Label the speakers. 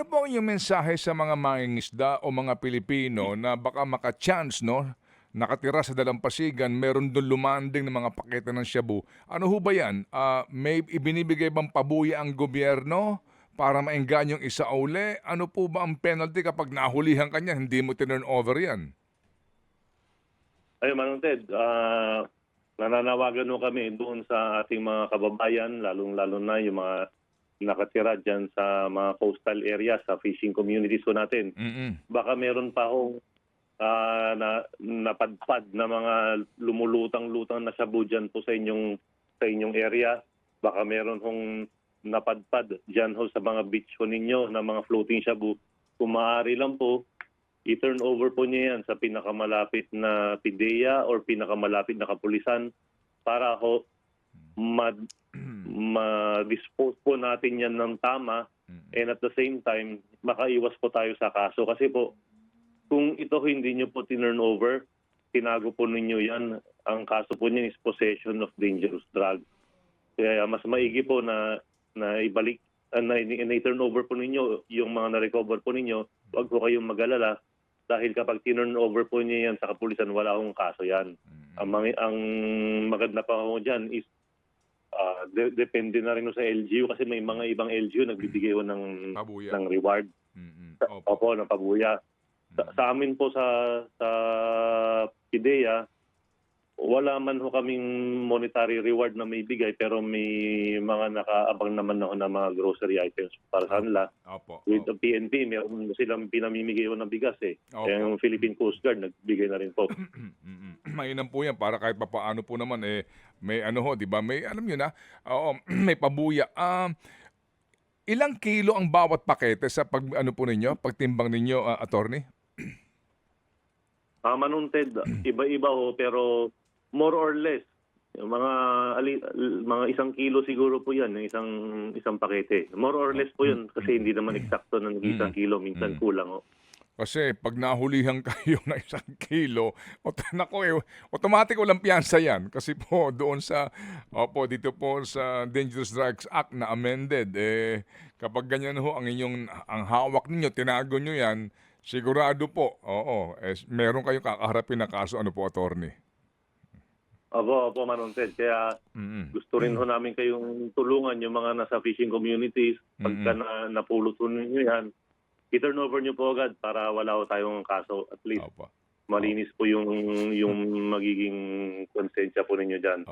Speaker 1: ano po ang inyong mensahe sa mga mangingisda o mga Pilipino na baka maka-chance, no? Nakatira sa dalampasigan, meron doon lumanding ng mga pakete ng shabu. Ano ho ba yan? Ah, may ibinibigay bang pabuya ang gobyerno para maenggan yung isa uli? Ano po ba ang penalty kapag nahulihan ka niya, hindi mo tinurn over yan?
Speaker 2: Ayun, Manong Ted, ah, nananawagan no kami doon sa ating mga kababayan, lalong-lalo na yung mga nakatira dyan sa mga coastal areas, sa fishing communities ko natin.
Speaker 1: Mm-mm.
Speaker 2: Baka meron pa akong ah, na, napadpad na mga lumulutang-lutang na shabu dyan po sa inyong, sa inyong area. Baka meron hong napadpad dyan ho sa mga beach ho ninyo na mga floating shabu. Kung maaari lang po, i-turn over po niya yan sa pinakamalapit na PIDEA or pinakamalapit na kapulisan para ho ma- ma-dispose po natin yan ng tama and at the same time makaiwas po tayo sa kaso. Kasi po kung ito hindi nyo po tinurn over tinago po ninyo yan. Ang kaso po niyan is possession of dangerous drugs kaya mas maigi po na na ibalik uh, na, na turn over po ninyo yung mga na-recover po ninyo. Wag po kayong mag-alala dahil kapag tinurn over po niyo yan sa kapulisan wala akong kaso yan. Ang, mga, ang maganda pa ho dyan is ah, de- depende na rin sa LGU kasi may mga ibang LGU nagbibigay ho ng,
Speaker 1: Pabuya.
Speaker 2: ng reward.
Speaker 1: Mm-mm. Opo.
Speaker 2: Opo, ng pabuya. Sa, sa amin po sa, sa PIDEA, wala man ho kaming monetary reward na may bigay pero may mga nakaabang naman ako ng mga grocery items para sa kanila.
Speaker 1: Opo.
Speaker 2: With the PNP, meron silang pinamimigay ho ng bigas eh.
Speaker 1: Opo.
Speaker 2: Kaya yung Philippine Coast Guard nagbigay na rin po.
Speaker 1: Mainam po yan para kahit papaano po naman eh may ano ho, 'di ba? May alam niyo na, oo, may pabuya. Um ilang kilo ang bawat pakete sa pag ano po ninyo, pagtimbang ninyo, ah, attorney?
Speaker 2: Ah, manunted, iba-iba ho, pero more or less, yung mga ali, mga isang kilo siguro po yan, yung isang isang pakete. More or less po yun, kasi hindi naman eksakto na isang kilo, minsan kulang ho.
Speaker 1: Kasi pag nahulihan kayo ng isang kilo, ot- nako eh, automatic walang piyansa yan. Kasi po doon sa, opo, dito po sa Dangerous Drugs Act na amended, eh, kapag ganyan ho ang inyong, ang hawak ninyo, tinago nyo yan, sigurado po, oo, eh, meron kayong kakaharapin na kaso, ano po, attorney?
Speaker 2: Opo, opo, manunted. Kaya
Speaker 1: Mm-mm.
Speaker 2: gusto rin ho namin kayong tulungan yung mga nasa fishing communities. Pagka na, napulot ho ninyo yan, i-turn over nyo po agad para wala ho tayong kaso. At least
Speaker 1: Opo.
Speaker 2: malinis po yung, yung magiging konsensya po ninyo dyan.